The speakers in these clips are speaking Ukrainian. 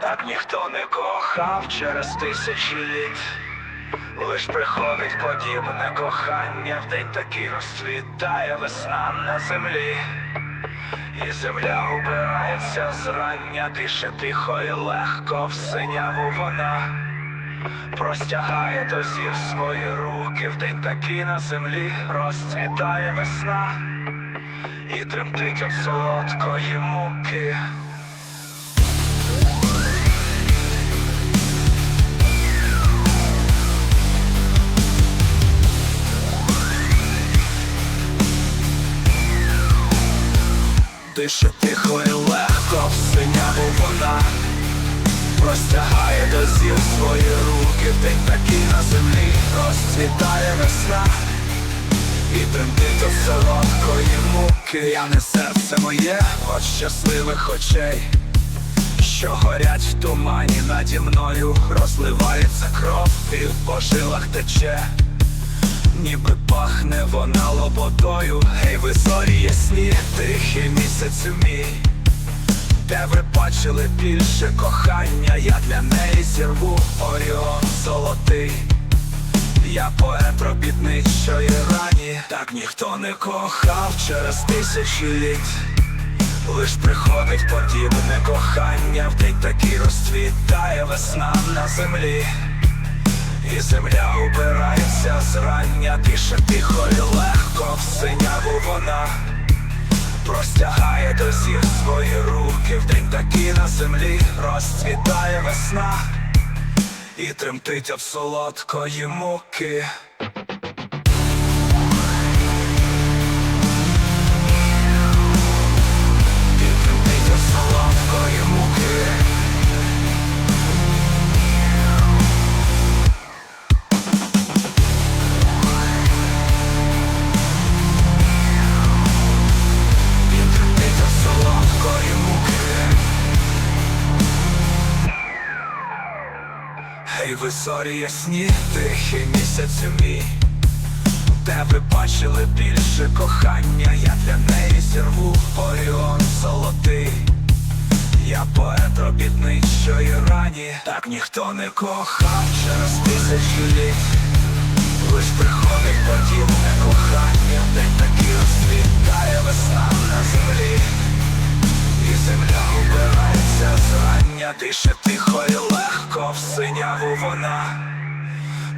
Так ніхто не кохав через тисячі літ, лиш приходить подібне кохання, в день такий розцвітає весна на землі, і земля убирається зрання, дише тихо і легко в синяву вона. Простягає до зір свої руки, в день такий на землі розцвітає весна і тремтить від солодкої муки. Дише тихо і легко синяву вона. Простягає до зір свої руки, день такий на землі. Розцвітає весна І тремтить від солодкої муки. Яне серце моє от щасливих очей Що горять в тумані наді мною. Розливається кров і по жилах тече. Ніби пахне вона лободою Гей, ви зорі ясні, тихий місяць мій. Де ви бачили більше кохання, я для неї зірву Оріон золотий. Я поет робітничої рані, так ніхто не кохав через тисячі літ. Лиш приходить подібне кохання, в день такий розцвітає весна на землі. І земля убирається зрання, дише тихо і легко в синяву вона простягає до зір свої руки, в день такий на землі розцвітає весна і тремтить в солодкої муки. Гей, ви зорі ясні, тихий місяць мій. Де ви бачили більше кохання, я для неї зірву Оріон золотий. Я поет робітничої рані. Так ніхто не кохав через тисячу літ. Лиш приходить подібне кохання, день такий розцвітає дише тихо і легко в синяву вона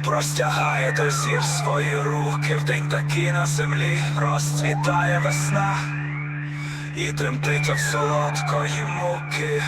Простягає до зір свої руки, в день такий на землі розцвітає весна І тремтить в солодкої муки